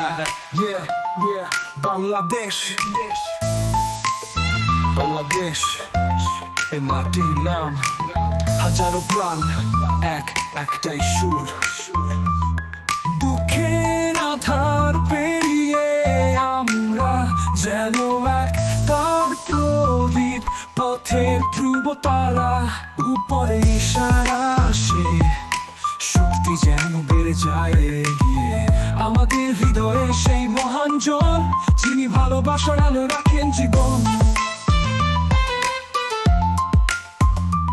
yeah, yeah, Bangladesh Bangladesh এ মাটির নাম। হাজারো প্রাণ এক একটাই সুর। দুঃখের আধার পেরিয়ে আমরা যেন এক তার প্রদীপ পথের ধ্রুব তারা উপরে ইশারা আসে। শক্তি যেন বেড়ে যায় এগিয়ে সেই মহান জল, যিনি ভালোবাসার আলো রাখেন জীবন।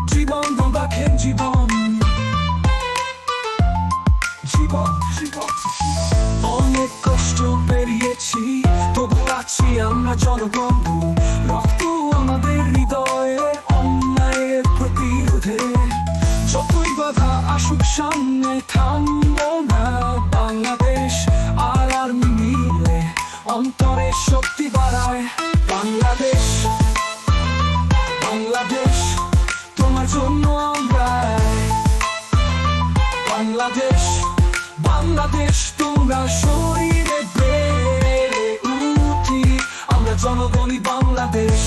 জীবন রাখেন জীবন। জীবন জীবন। অনেক কষ্ট পেরিয়েছি, তবু আছি আমরা জনবন্ধু। তোমরা শরীরে উঠি, আমরা জনগণই বাংলাদেশ।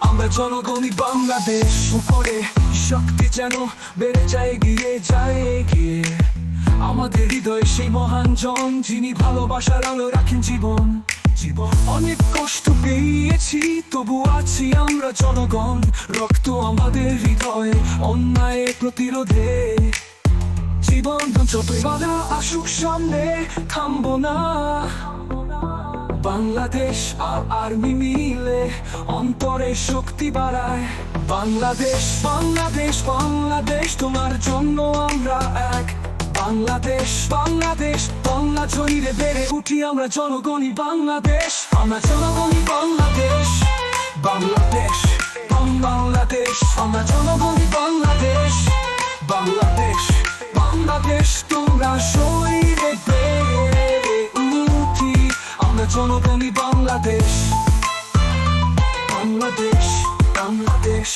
আমরা জনগণই বাংলাদেশ, উপরে শক্তি যেন বেড়ে যায়, গিয়ে যায়, গিয়ে। আমাদের হৃদয়ে সেই মহান জন, যিনি ভালোবাসার আলো রাখেন জীবন। জীবন অনেক কষ্ট পেয়েছি, তবু আছি আমরা জনগণ। রক্ত আমাদের হৃদয়ে অন্যায় প্রতিরোধে। জীবন যতই আসুক সামনে, থামবো না। বাংলাদেশ আর আর্মি মিলে অন্তরে শক্তি বাড়ায়। বাংলাদেশ বাংলাদেশ বাংলাদেশ, তোমার জন্য আমরা এক। বাংলাদেশ বাংলাদেশ, বাংলা জড়িয়ে বেড়ে উঠি আমরা জনগণই বাংলাদেশ। আমরা জনগণই বাংলাদেশ। বাংলাদেশ বাংলাদেশ, আমরা জনগণই বাংলাদেশ। বাংলাদেশ। বাংলাদেশ। বাংলাদেশ বাংলাদেশ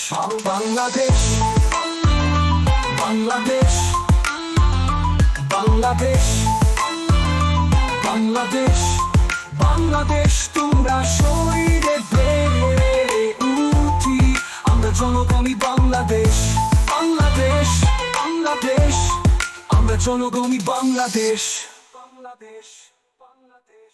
বাংলাদেশ। বাংলাদেশ বাংলাদেশ বাংলাদেশ বাংলাদেশ তোমরা শরীরে জনগণই বাংলাদেশ। বাংলাদেশ বাংলাদেশ।